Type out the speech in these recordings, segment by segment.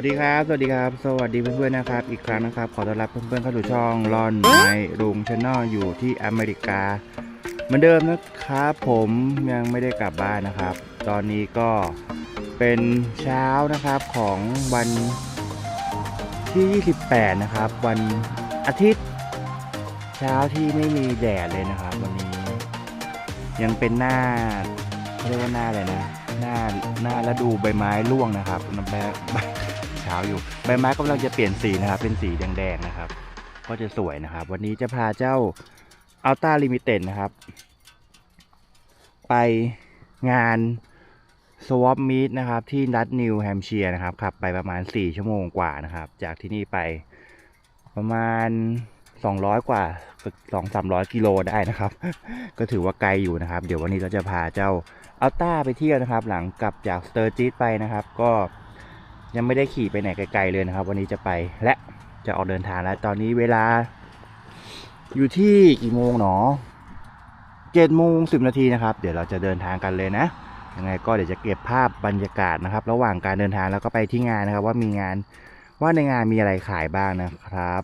สวัสดีครับ สวัสดีครับ สวัสดีเพื่อนๆนะครับ อีกครั้งนะครับ ขอต้อนรับเพื่อนๆเข้าสู่ช่องรอนไมรุงชแนลอยู่ที่อเมริกา เหมือนเดิมนะครับผมยังไม่ได้กลับบ้านนะครับ ตอนนี้ก็เป็นเช้านะครับของวันที่ 28 นะครับ วันอาทิตย์ เช้าที่ไม่มีแดดเลยนะครับ วันนี้ ยังเป็นหน้าเขาเรียกว่าหน้าอะไรนะ หน้าหน้าฤดูใบไม้ร่วงนะครับน้ำแบใบเช้าอยู่ ใบไม้กำลังจะเปลี่ยนสีนะครับ เป็นสีแดงๆนะครับ ก็จะสวยนะครับ วันนี้จะพาเจ้า Ultra Limited นะครับ ไปงาน Swap Meet นะครับ ที่รัฐนิวแฮมเชียร์นะครับขับไปประมาณ 4 ชั่วโมงกว่านะครับ จากที่นี่ไปประมาณ 200 กว่า2 300กิโลได้นะครับ ก็ถือว่าไกลอยู่นะครับ เดี๋ยววันนี้เราจะพาเจ้าอัลต้าไปเที่ยวนะครับ หลังกลับจากสเตอร์จีตไปนะครับ ก็ ยังไม่ได้ขี่ไปไหนไกลๆเลยนะครับ วันนี้จะไปและจะออกเดินทางแล้ว ตอนนี้เวลา อยู่ที่กี่โมงหนอเจ็ดโมงสิบนาทีนะครับ เดี๋ยวเราจะเดินทางกันเลยนะยังไงก็เดี๋ยวจะเก็บภาพบรรยากาศนะครับ ระหว่างการเดินทางแล้วก็ไปที่งานนะครับ ว่ามีงานว่าในงานมีอะไรขายบ้างนะครับ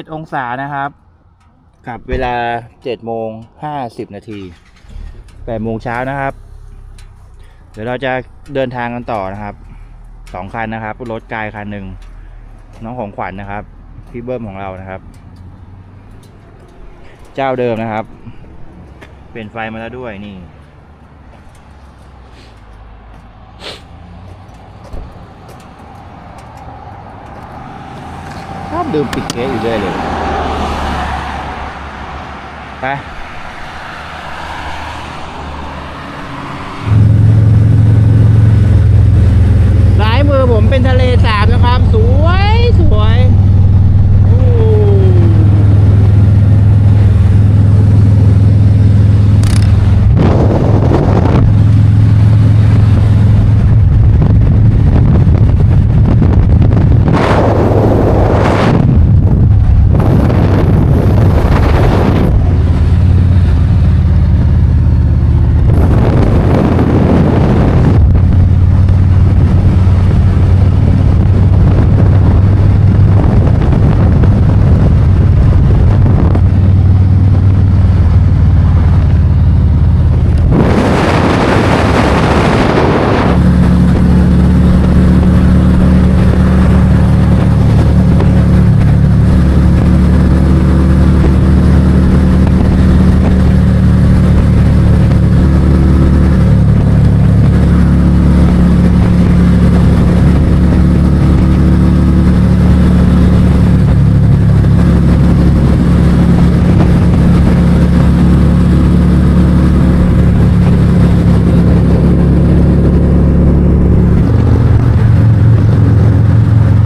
17องศานะครับ กับเวลา7โมง50นาที8โมงเช้านะครับ เดี๋ยวเราจะเดินทางกันต่อนะครับสองคันนะครับรถกายคันหนึ่งน้องของขวัญนะครับ พี่เบิ้มของเรานะครับ เจ้าเดิมนะครับ เปลี่ยนไฟมาแล้วด้วยนี่ชอบลืมปิดเก๊อยู่เรื่อยเลยไป ซ้ายมื อผมเป็นทะเลสาบนะครับ สวยสวยโอ้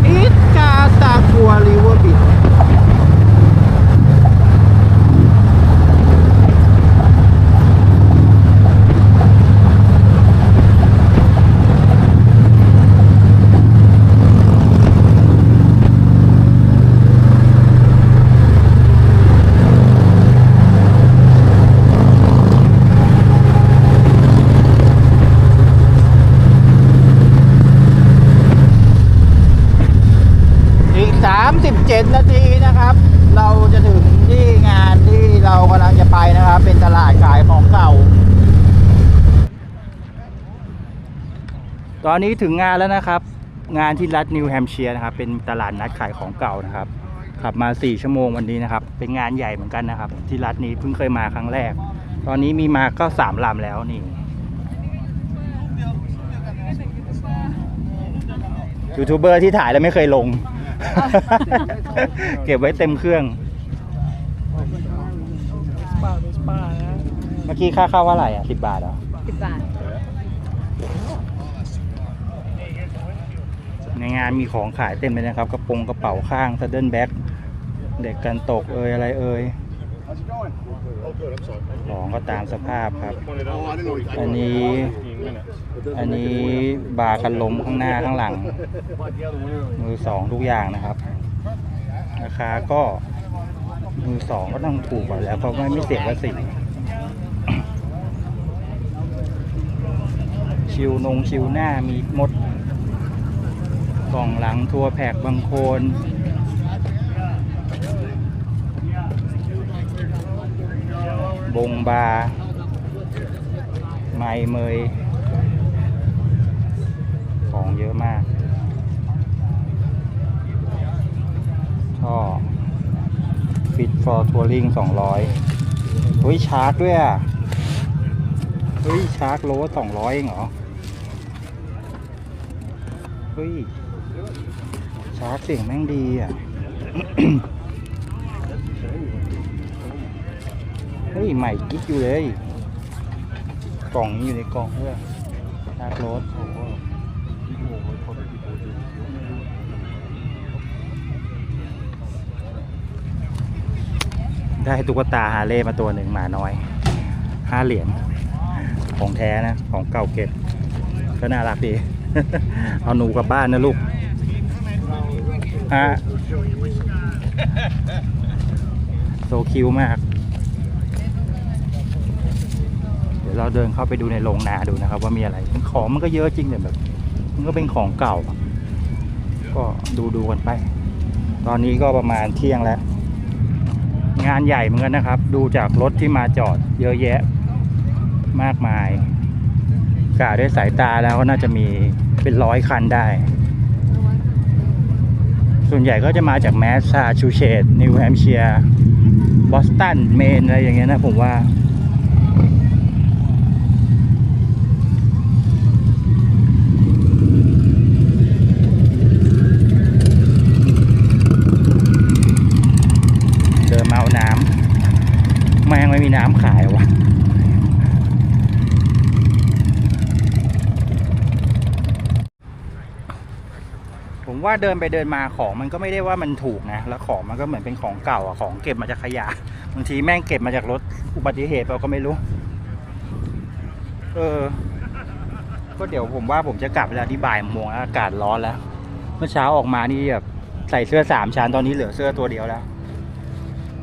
อิสกาตากัวริเวอร์บิดอีก 7 นาทีนะครับ เราจะถึงที่งานที่เรากำลังจะไปนะครับ เป็นตลาดขายของเก่า ตอนนี้ถึงงานแล้วนะครับ งานที่รัฐนิวแฮมเชียร์นะครับ เป็นตลาดนัดขายของเก่านะครับ ขับมา 4 ชั่วโมงวันนี้นะครับ เป็นงานใหญ่เหมือนกันนะครับ ที่รัฐนี้เพิ่งเคยมาครั้งแรก ตอนนี้มีมาก็สามลำแล้วนี่ยูทูบเบอร์ที่ถ่ายแล้วไม่เคยลง เก็บไว้เต็มเครื่อง ป้าเป็นป้านะเมื่อกี้ค่าเข้าว่าไหร่อะสิบบาทเหรอ สิบบาท ในงานมีของขายเต็มเลยนะครับ กระโปรงกระเป๋าข้างซัดเดิลแบ็กเด็กกันตกเอ่ยอะไรเอ่ย ของก็ตามสภาพครับ อันนี้ อันนี้บาร์กันลมข้างหน้าข้างหลัง มือสองทุกอย่างนะครับ ราคาก็ มือสองก็ต้องถูกกว่าแล้วเพราะไม่ไม่เสียภาษีชิวนงชิวหน้ามีหมดกล่องหลังทัวร์แพกบางโคน บงบา ไมเมย ของเยอะมากท่อฟิตฟอร์ทัวริงสองร้อยเฮ้ย ชาร์จด้วยอะ เฮ้ย ชาร์จโลสองร้อยเองเหรอ เฮ้ย ชาร์จเสียงแม่งดีอะ ฮ้ย ใหม่กิ๊กอยู่เลย กล่องนี้อยู่ในกล่องเพื่อชาร์จรถได้ตุ๊กตาฮาเลย์มาตัวหนึ่งหมาน้อยห้าเหรียญของแท้นะ ของเก่าเก็บ ก็น่ารักดี เอาหนูกลับบ้านนะลูกฮะโซคิวมาก เดี๋ยวเราเดินเข้าไปดูในโรงนาดูนะครับ ว่ามีอะไรของมันก็เยอะจริงแต่แบบ มันก็เป็นของเก่า ก็ดูดูกันไป ตอนนี้ก็ประมาณเที่ยงแล้ว งานใหญ่เหมือนกันนะครับ ดูจากรถที่มาจอดเยอะแยะมากมายกะด้วยสายตาแล้วก็น่าจะมีเป็นร้อยคันได้ ส่วนใหญ่ก็จะมาจากแมสซาชูเชตส์นิวแฮมเชียร์บอสตันเมนอะไรอย่างเงี้ยนะผมว่า เดินมาเอาน้ำแม่งไม่มีน้ำขายวะผม ว่าเดินไปเดินมาของมันก็ไม่ได้ว่ามันถูกนะ แล้วของมันก็เหมือนเป็นของเก่าอะของเก็บมาจากขยะบางทีแม่งเก็บมาจากรถอุบัติเหตุเราก็ไม่รู้ เออ ก็เดี๋ยวผมว่าผมจะกลับเวลาที่บ่ายโมงอากาศร้อนแล้ว เมื่อเช้าออกมานี่แบบใส่เสื้อสามชั้นตอนนี้เหลือเสื้อตัวเดียวแล้ว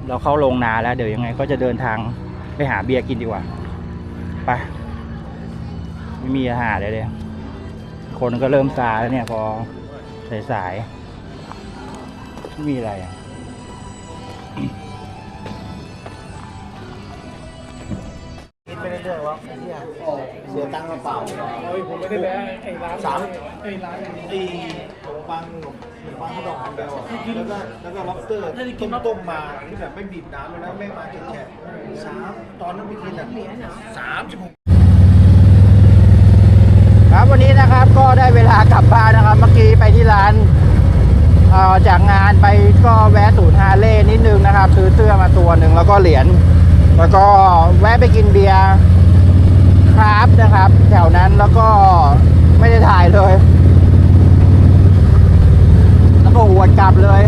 เราเข้าโรงนาแล้ว เดี๋ยวยังไงก็จะเดินทางไปหาเบียร์กินดีกว่าไปไม่มีอาหารเลยเลยคนก็เริ่มซาแล้วเนี่ยพอ สายๆไม่มีอะไรอะคิดไปเรื่อยๆว่าไอ้เหี้ยเสียตังค์เปล่าโอ้ยผมไม่ได้แพ้ไอ้ร้านสามไอ้ร้านไอ้ขนมปังขนมปังข้าวดอกอันเดียวอะแล้วก็แล้วก็ล็อบสเตอร์ต้มต้มมาที่แบบไม่บีบน้ำเลยนะไม่มาแฉะๆสามตอนนั้นไปกินอะสามสิบหก ครับวันนี้นะครับก็ได้เวลากลับบ้านนะครับเมื่อกี้ไปที่ร้านเอ่อ จากงานไปก็แวะศูนย์ฮาเล่นิดนึงนะครับ ซื้อเสื้อมาตัวหนึ่งแล้วก็เหรียญแล้วก็แวะไปกินเบียร์คราฟนะครับ แถวนั้นแล้วก็ไม่ได้ถ่ายเลย แล้วก็หวดกลับเลย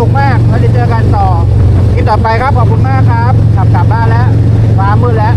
นุกมากเราจะเจอกันต่อคลิปต่อไปครับขอบคุณมากครับ ขับกลับบ้านแล้วฟ้ามืดแล้ว